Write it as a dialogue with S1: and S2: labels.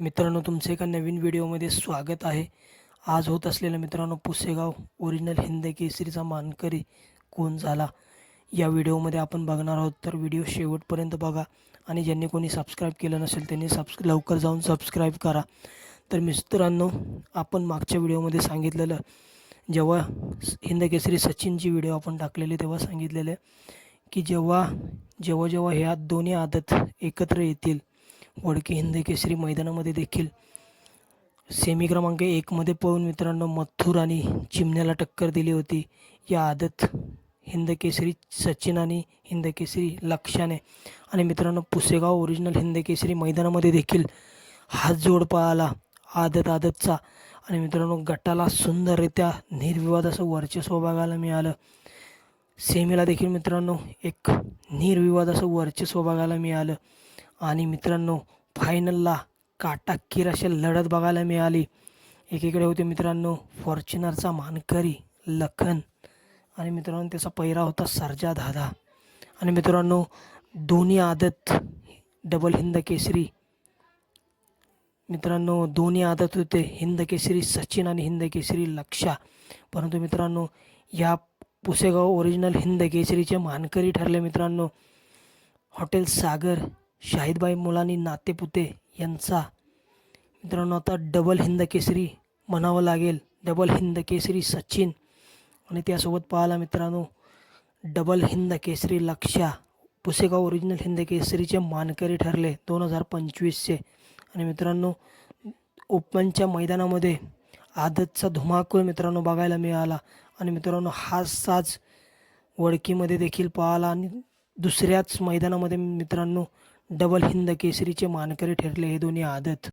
S1: मित्रांनो तुमचे एका नवीन व्हिडिओमध्ये स्वागत आहे. आज होत असलेल्या मित्रांनो पुसेगाव ओरिजिनल हिंद केसरीचा मानकरी कोण झाला. या व्हिडिओमध्ये आपण बघणार आहोत तर व्हिडिओ शेवटपर्यंत बघा. आणि ज्यांनी कोणी सबस्क्राईब केलं नसेल त्यांनी सबस् लवकर जाऊन सबस्क्राईब करा. तर मित्रांनो आपण मागच्या व्हिडिओमध्ये सांगितलेलं जेव्हा हिंद केसरी सचिनची व्हिडिओ आपण टाकलेली तेव्हा सांगितलेलं की जेव्हा जेव्हा जेव्हा ह्या दोन्ही आदत एकत्र येतील वडकी हिंद केसरी मैदानामध्ये देखील सेमी क्रमांक एकमध्ये पळून मित्रांनो मथुर आणि चिमण्याला टक्कर दिली होती. या आदत हिंद केसरी सचिन आणि हिंद केसरी लक्षाने. आणि मित्रांनो पुसेगाव ओरिजिनल हिंद केसरी मैदानामध्ये देखील हात जोड पळाला. आदत आदतचा. आणि मित्रांनो गटाला सुंदररित्या निर्विवाद असं वर्चस्व बघायला मिळालं. सेमीला देखील मित्रांनो एक निर्विवाद असं वर्चस्व बघायला मिळालं. आणि मित्रांनो फायनलला काटाकीर अशी लढत बघायला मिळाली. एकीकडे होते मित्रांनो फॉर्च्युनरचा मानकरी लखन. आणि मित्रांनो त्याचा पहिरा होता सरजा दादा. आणि मित्रांनो दोन्ही आदत डबल हिंद केसरी. मित्रांनो दोन्ही आदत होते हिंद केसरी सचिन आणि हिंद केसरी लक्षा. परंतु मित्रांनो या पुसेगाव ओरिजिनल हिंद केसरीचे मानकरी ठरले मित्रांनो हॉटेल सागर. शाहिदबाई मुलानी नातेपुते यांचा. मित्रांनो आता डबल हिंद केसरी म्हणावं लागेल. डबल हिंद केसरी सचिन. आणि त्यासोबत पाहायला मित्रांनो डबल हिंद केसरी लक्षा. पुसेगाव ओरिजिनल हिंद केसरीचे मानकरी ठरले दोन हजार पंचवीसचे. आणि मित्रांनो ओपनच्या मैदानामध्ये आदतचा धुमाकूळ मित्रांनो बघायला मिळाला. आणि मित्रांनो हा साज वडकीमध्ये देखील पाहिला आणि दुसऱ्याच मैदानामध्ये मित्रांनो डबल हिंद केसरीचे मानकरी ठरले हे दोन्ही आदत.